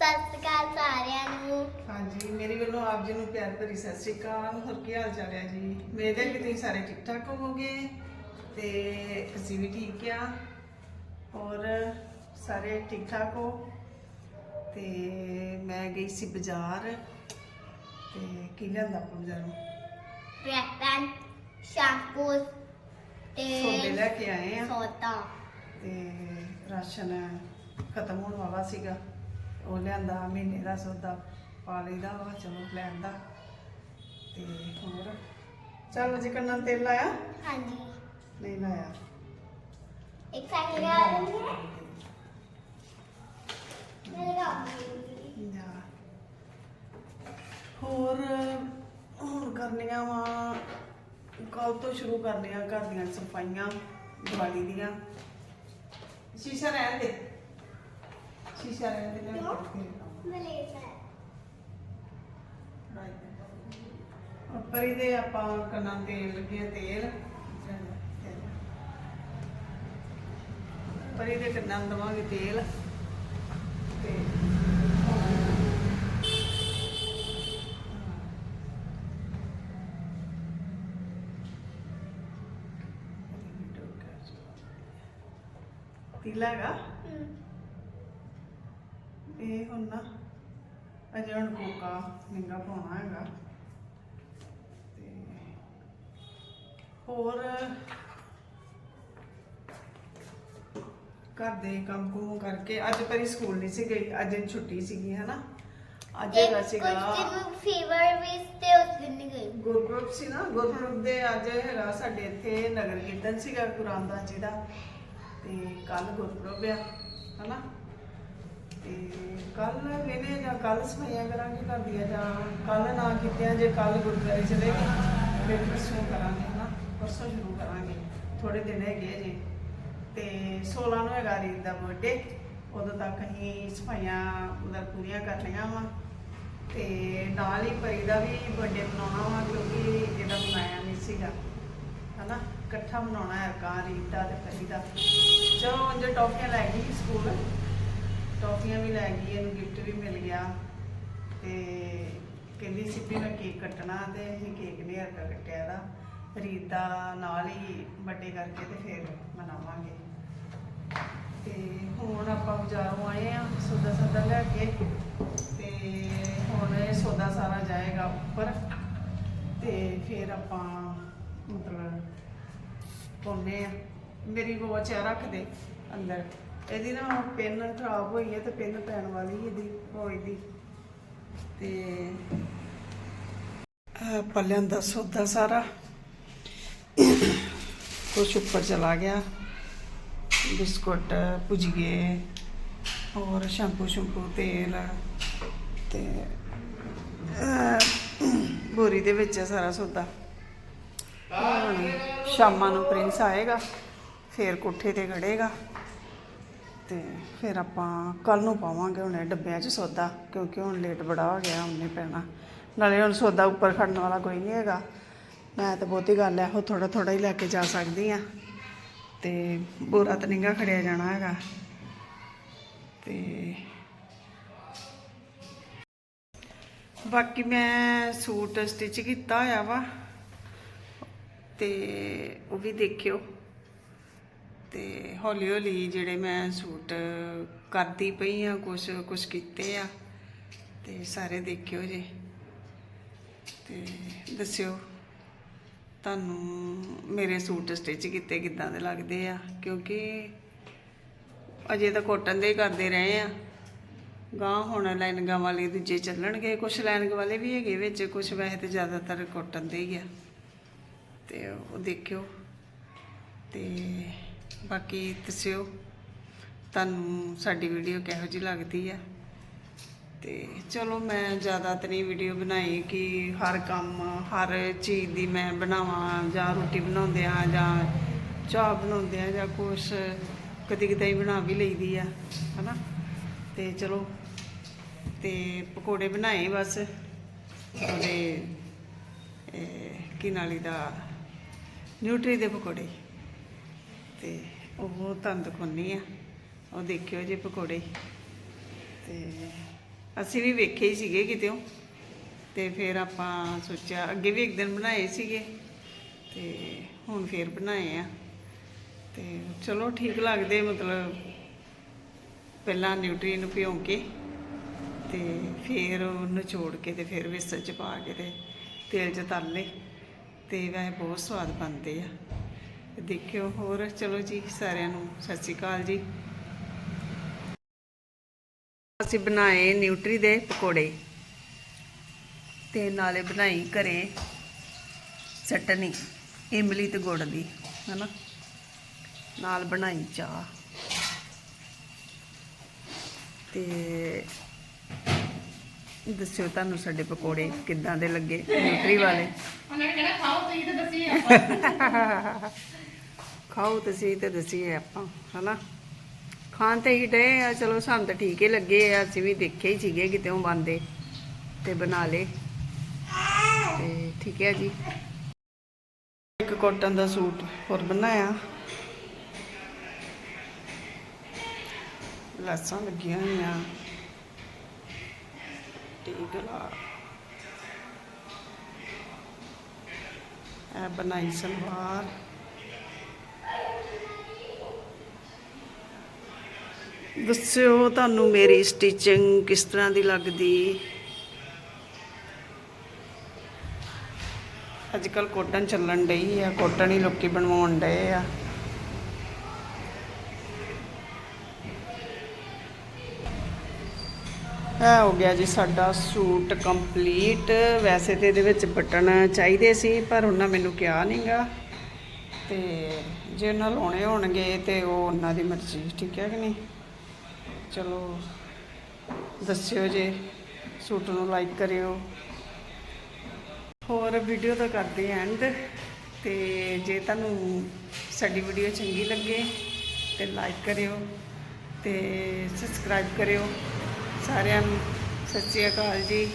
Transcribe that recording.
ਸਤਿ ਸ਼੍ਰੀ ਅਕਾਲ ਸਾਰਿਆਂ ਨੂੰ। ਹਾਂਜੀ ਮੇਰੀ ਵੱਲੋਂ ਆਪ ਜੀ ਨੂੰ ਪਿਆਰ ਭਰੀ ਸਤਿ ਸ਼੍ਰੀ ਅਕਾਲ। ਹੋਰ ਕੀ ਹਾਲ ਚਾਲ ਹੈ ਜੀ? ਮੇਰੇ ਕਿ ਤੁਸੀਂ ਸਾਰੇ ਠੀਕ ਠਾਕ ਹੋਵੋਗੇ ਤੇ ਅਸੀਂ ਵੀ ਠੀਕ ਆ ਔਰ ਸਾਰੇ ਠੀਕ ਠਾਕ ਹੋ? ਤੇ ਮੈਂ ਗਈ ਸੀ ਬਾਜ਼ਾਰ। ਤੇ ਕੀ ਲਿਆਂਦਾ ਆਪਾਂ ਬਾਜ਼ਾਰੋਂ? ਰੈਪਨ ਸ਼ੈਂਪੂ ਤੇ ਸੌਦੇ ਲੈ ਕੇ ਆਏ ਆ। ਸੋਤਾ ਤੇ ਰਾਸ਼ਨ ਖਤਮ ਹੋਣ ਵਾਲਾ ਸੀਗਾ। ਉਹ ਲਿਆਂਦਾ ਮਹੀਨੇ ਦਾ ਸੌਦਾ ਪਾ ਲਈਦਾ ਵਾ ਚਲੋ ਲੈਂਦਾ ਤੇ ਹੋਰ? ਚੱਲ ਜੀ ਕੰਨਾਂ ਤੇਲ ਲਾਇਆ? ਹਾਂਜੀ। ਨਹੀਂ ਲਾਇਆ। ਇੱਕ ਸੈਕਿੰਡ ਆ ਰਹੀ ਹੈ। ਮੇਰੇ ਕੰਮ ਜਾ। ਹੋਰ ਹੁਣ ਕਰਨੀਆਂ ਵਾ ਕੱਲ ਤੋਂ ਸ਼ੁਰੂ ਕਰਨੀਆਂ ਘਰ ਦੀਆਂ ਸਫਾਈਆਂ ਦਿਵਾਲੀ ਦੀਆਂ। ਸ਼ੀਸ਼ਾ ਰਹਿਣ ਦੇ। ਸ਼ੀਸ਼ਾ ਰਹਿਣ ਦੇ ਲੈ ਉੱਪਰ ਇਹਦੇ ਆਪਾਂ ਕੰਨਾਂ ਤੇਲ ਲੱਗੇ ਤੇਲ। ਉੱਪਰ ਇਹਦੇ ਕੰਨਾਂ ਨੂੰ ਦਵਾਂਗੇ ਤੇਲ। ਤੇ ਤੀਲਾ ਹੈਗਾ? ਇਹ ਹੁਣ ਨਾ ਅਜੇ ਹੁਣ ਕੋਕਾ ਮਹਿੰਗਾ ਪਾਉਣਾ ਹੈਗਾ। ਤੇ ਹੋਰ ਘਰ ਦੇ ਕੰਮ ਕੁਮ ਕਰਕੇ ਅੱਜ ਪਰੀ ਸਕੂਲ ਨਹੀਂ ਸੀ ਗਈ ਅੱਜ ਛੁੱਟੀ ਸੀਗੀ ਹਨਾ? ਅੱਜ ਹੈਗਾ ਕੁਝ ਸੀਗਾ ਦਿਨ ਫੀਵਰ ਵੀ ਤੇ ਉਸ ਦਿਨ ਨਹੀਂ ਗਈ। ਗੁਰਪੁਰਬ ਸੀ ਨਾ ਗੁਰਪੁਰਬ ਦੇ ਅੱਜ ਹੈਗਾ ਸਾਡੇ ਇੱਥੇ ਨਗਰ ਕੀਰਤਨ ਸੀਗਾ ਗੁਰੂ ਰਾਮਦਾਸ ਜੀ ਦਾ। ਤੇ ਕੱਲ ਗੁਰਪੁਰਬ ਆ ਹਨਾ? ਤੇ ਕੱਲ ਵੇਨੇ ਜਾਂ ਕੱਲ ਸਫਾਈਆਂ ਕਰਾਂਗੇ ਘਰ ਦੀਆਂ ਜਾਂ ਕੱਲ ਨਾ ਕੀਤੀਆਂ, ਜੇ ਕੱਲ ਗੁਰਦੁਆਰੇ ਚਲੇ ਗਏ, ਫਿਰ ਪਰਸੋਂ ਕਰਾਂਗੇ ਹਨਾ, ਪਰਸੋਂ ਸ਼ੁਰੂ ਕਰਾਂਗੇ। ਥੋੜੇ ਦਿਨ ਹੈਗੇ ਜੇ। ਤੇ 16 ਨੂੰ ਹੈਗਾ ਰੀਤ ਦਾ ਬਰਥਡੇ ਉਦੋਂ ਤੱਕ ਅਸੀਂ ਸਫਾਈਆਂ ਮਤਲਬ ਪੂਰੀਆਂ ਕਰ ਲਈਆਂ ਵਾ। ਤੇ ਨਾਲ ਹੀ ਪਰੀ ਦਾ ਵੀ ਬਰਥਡੇ ਮਨਾਉਣਾ ਵਾ, ਕਿਉਂਕਿ ਇਹਦਾ ਮਨਾਇਆ ਨਹੀਂ ਸੀਗਾ। ਹਨਾ, ਇਕੱਠਾ ਮਨਾਉਣਾ ਹੈ ਕਾਂ ਰੀਤ ਦਾ ਤੇ ਪਰੀ ਦਾ। ਚਲੋ ਜੇ ਟੌਫੀਆਂ ਲੈ ਗਈ ਸਕੂਲ। ਟੌਫੀਆਂ ਵੀ ਲੈ ਗਈ, ਇਹਨੂੰ ਗਿਫਟ ਵੀ ਮਿਲ ਗਿਆ। ਤੇ ਕਹਿੰਦੀ ਸੀ ਵੀ ਮੈਂ ਕੇਕ ਕੱਟਣਾ ਤੇ ਅਸੀਂ ਕੇਕ ਨਹੀਂ ਹਰਕਾ ਕੱਟਿਆ ਇਹਦਾ। ਰੀਤ ਦਾ ਨਾਲ ਹੀ ਵੱਡੇ ਕਰਕੇ ਤੇ ਫਿਰ ਮਨਾਵਾਂਗੇ। ਤੇ ਹੁਣ ਆਪਾਂ ਬਾਜ਼ਾਰੋਂ ਆਏ ਆ, ਸੌਦਾ ਸੌਦਾ ਲੈ ਕੇ। ਤੇ ਹੁਣ ਇਹ ਸੌਦਾ ਸਾਰਾ ਜਾਏਗਾ ਉੱਪਰ। ਤੇ ਫਿਰ ਆਪਾਂ ਮਤਲਬ ਪਾਉਂਦੇ ਆ। ਮੇਰੀ ਵਾਚ ਆ ਰੱਖ ਦੇ ਅੰਦਰ। ਇਹਦੀ ਨਾ ਪਿੰਨ ਖਰਾਬ ਹੋਈ ਹੈ ਤੇ ਪਿੰਨ ਪੈਣ ਵਾਲੀ ਇਹਦੀ ਹੋਈ ਦੀ। ਤੇ ਪੱਲਿਆਂ ਦਾ ਸੌਦਾ ਸਾਰਾ। ਕੁਛ ਉੱਪਰ ਚਲਾ ਗਿਆ। ਬਿਸਕੁਟ, ਭੁਜੀਏ ਔਰ ਸ਼ੈਂਪੂ ਸ਼ੈਂਪੂ, ਤੇਲ ਤੇ ਬੋਰੀ ਦੇ ਵਿੱਚ ਸਾਰਾ ਸੌਦਾ। ਸ਼ਾਮਾਂ ਨੂੰ ਪ੍ਰਿੰਸ ਆਏਗਾ, ਫੇਰ ਕੋਠੇ ਤੇ ਖੜੇਗਾ ਤੇ ਫਿਰ ਆਪਾਂ ਕੱਲ ਨੂੰ ਪਾਵਾਂਗੇ ਹੁਣ ਇਹ ਡੱਬਿਆਂ 'ਚ ਸੌਦਾ, ਕਿਉਂਕਿ ਹੁਣ ਲੇਟ ਬੜਾ ਹੋ ਗਿਆ ਉਹਨੇ ਪੈਣਾ। ਨਾਲੇ ਹੁਣ ਸੌਦਾ ਉੱਪਰ ਖੜਨ ਵਾਲਾ ਕੋਈ ਨਹੀਂ ਹੈਗਾ। ਮੈਂ ਤਾਂ ਬਹੁਤੀ ਗੱਲ ਹੈ ਉਹ ਥੋੜਾ ਥੋੜਾ ਹੀ ਲੈ ਕੇ ਜਾ ਸਕਦੀ ਆ। ਤੇ ਬੋਰਾ ਤਾਂ ਨਿੰਗਾ ਖੜਿਆ ਜਾਣਾ ਹੈਗਾ। ਤੇ ਬਾਕੀ ਮੈਂ ਸੂਟ ਸਟਿਚ ਕੀਤਾ ਹੋਇਆ ਵਾ। ਤੇ ਉਹ ਵੀ ਦੇਖਿਓ। ਤੇ ਹੌਲੀ ਹੌਲੀ ਜਿਹੜੇ ਮੈਂ ਸੂਟ ਕਰਦੀ ਪਈ ਆ ਕੁਛ ਕੁਛ ਕੀਤੇ ਆ, ਤੇ ਸਾਰੇ ਦੇਖਿਓ ਜੇ। ਤੇ ਦੱਸਿਓ, ਤੁਹਾਨੂੰ ਮੇਰੇ ਸੂਟ ਸਟਿਚ ਕੀਤੇ ਕਿੱਦਾਂ ਦੇ ਲੱਗਦੇ ਆ? ਕਿਉਂਕਿ ਅਜੇ ਤਾਂ ਕੋਟਨ ਦੇ ਹੀ ਕਰਦੇ ਰਹੇ ਆ। ਗਾਂ ਹੁਣ ਲਾਈਨਿੰਗਾਂ ਵਾਲੇ ਦੂਜੇ ਚੱਲਣਗੇ ਕੁਝ ਲਾਈਨਿੰਗ ਵਾਲੇ ਵੀ ਹੈਗੇ ਵਿੱਚ ਕੁਝ ਵੈਸੇ ਤੇ ਜ਼ਿਆਦਾਤਰ ਕੋਟਨ ਦੇ ਹੀ ਆ। ਤੇ ਉਹ ਦੇਖਿਓ। ਤੇ ਬਾਕੀ ਦੱਸਿਓ। ਤੁਹਾਨੂੰ ਸਾਡੀ ਵੀਡੀਓ ਕਿਹੋ ਜਿਹੀ ਲੱਗਦੀ ਆ। ਤੇ ਚਲੋ ਮੈਂ ਜ਼ਿਆਦਾ ਤਾਂ ਨਹੀਂ ਵੀਡੀਓ ਬਣਾਈ ਕਿ ਹਰ ਕੰਮ ਹਰ ਚੀਜ਼ ਦੀ ਮੈਂ ਬਣਾਵਾਂ ਜਾਂ ਰੋਟੀ ਬਣਾਉਂਦੇ ਆ ਜਾਂ ਚਾਹ ਬਣਾਉਂਦੇ ਆ ਜਾਂ ਕੁਛ ਕਦੀ ਕਦਾਈ ਬਣਾ ਵੀ ਲਈਦੀ ਆ ਹਨਾ। ਤੇ ਚਲੋ ਤੇ ਪਕੌੜੇ ਬਣਾਏ ਬਸ। ਉਹਦੇ ਇਹ, ਕੀ ਨਾਲੀ ਦਾ ਨਿਊਟਰੀ ਦੇ ਪਕੌੜੇ। ਤੇ ਉਹ ਤੁਹਾਨੂੰ ਦਿਖਾਉਂਦੀ ਆ। ਉਹ ਦੇਖਿਓ ਜੇ ਪਕੌੜੇ। ਤੇ ਅਸੀਂ ਵੀ ਵੇਖੇ ਹੀ ਸੀਗੇ ਕਿਤੇੋਂ ਤੇ ਫਿਰ ਆਪਾਂ ਸੋਚਿਆ, ਅੱਗੇ ਵੀ ਇੱਕ ਦਿਨ ਬਣਾਏ ਸੀਗੇ। ਤੇ ਹੁਣ ਫੇਰ ਬਣਾਏ ਆ। ਤੇ ਚਲੋ ਠੀਕ ਲੱਗਦੇ ਮਤਲਬ ਪਹਿਲਾਂ ਨਿਊਟਰੀ ਨੂੰ ਭਿਉਂ ਕੇ ਤੇ ਫਿਰ ਉਹ ਨਿਚੋੜ ਕੇ ਤੇ ਫਿਰ ਵੇਸਣ ਚ ਪਾ ਕੇ ਤੇ ਤੇਲ ਚ ਤਲ ਲਏ। ਤੇ ਵੈਸੇ ਬਹੁਤ ਸਵਾਦ ਬਣਦੇ ਆ। ਦੇਖਿਓ ਹੋਰ। ਚਲੋ ਜੀ ਸਾਰਿਆਂ ਨੂੰ ਸਤਿ ਸ਼੍ਰੀ ਅਕਾਲ ਜੀ। ਅਸੀਂ ਬਣਾਏ ਨਿਊਟਰੀ ਦੇ ਪਕੌੜੇ ਤੇ ਨਾਲੇ ਬਣਾਈ ਘਰੇ ਚਟਨੀ ਇਮਲੀ ਤੇ ਗੁੜ ਦੀ ਹਨਾ? ਨਾਲ ਬਣਾਈ ਚਾਹ। ਤੇ ਦੱਸਿਓ ਤੁਹਾਨੂੰ ਸਾਡੇ ਪਕੌੜੇ ਕਿੱਦਾਂ ਦੇ ਲੱਗੇ ਨਿਊਟਰੀ ਵਾਲੇ? ਉਹਨਾਂ ਨੇ ਕਹਿਣਾ ਖਾਓ ਤੁਸੀਂ ਤੇ ਦੱਸੀ ਆਪਾਂ। ਖਾਓ ਤੁਸੀਂ ਤੇ ਦਸੀਏ ਆਪਾਂ, ਹਨਾ? ਖਾਣ ਤੇ ਹੀ ਡਏ ਆ, ਚਲੋ ਸਾਨੂੰ ਤਾਂ ਠੀਕ ਹੀ ਲੱਗੇ ਆ, ਅਸੀਂ ਵੀ ਦੇਖੇ ਹੀ ਸੀਗੇ ਕਿਤੇ ਉਹ ਬੰਦੇ ਤੇ ਬਣਾ ਲੇ ਤੇ ਠੀਕ ਹੈ ਜੀ। ਇੱਕ ਕੋਟਨ ਦਾ ਸੂਟ ਹੋਰ ਬਣਾਇਆ। ਲਾਸਾਂ ਲੱਗੀਆਂ ਹੋਈਆਂ। ਟੀਕਲਾ ਇਹ ਬਣਾਈ ਸਲਵਾਰ। ਦੱਸਿਓ ਤੁਹਾਨੂੰ ਮੇਰੀ ਸਟਿਚਿੰਗ ਕਿਸ ਤਰ੍ਹਾਂ ਦੀ ਲੱਗਦੀ? ਅੱਜ ਕੱਲ ਕੋਟਨ ਚੱਲਣ ਡਈ ਆ ਕੋਟਨ ਹੀ ਲੋਕੀ ਬਣਵਾਉਣ ਡਏ ਆ। ਇਹ ਹੋ ਗਿਆ ਜੀ ਸਾਡਾ ਸੂਟ ਕੰਪਲੀਟ ਵੈਸੇ ਤੇ ਇਹਦੇ ਵਿੱਚ ਬਟਨ ਚਾਹੀਦੇ ਸੀ, ਪਰ ਉਹਨਾਂ ਮੈਨੂੰ ਕਿਹਾ ਨਹੀਂਗਾ ਤੇ ਜੇ ਉਹਨਾਂ ਲਾਉਣੇ ਹੋਣਗੇ ਤੇ ਉਹ ਉਹਨਾਂ ਦੀ ਮਰਜ਼ੀ, ਠੀਕ ਹੈ ਕਿ ਨਹੀਂ? ਚਲੋ, ਦੱਸਿਓ ਜੇ ਸੂਟ ਨੂੰ ਲਾਈਕ ਕਰਿਓ। ਹੋਰ ਵੀਡੀਓ ਤਾਂ ਕਰਦੇ ਐਂਡ ਤੇ ਜੇ ਤੁਹਾਨੂੰ ਸਾਡੀ ਵੀਡੀਓ ਚੰਗੀ ਲੱਗੇ ਤੇ ਲਾਈਕ ਕਰਿਓ ਤੇ ਸਬਸਕ੍ਰਾਈਬ ਕਰਿਓ। ਸਾਰਿਆਂ ਨੂੰ ਸਤਿ ਸ਼੍ਰੀ ਅਕਾਲ ਜੀ।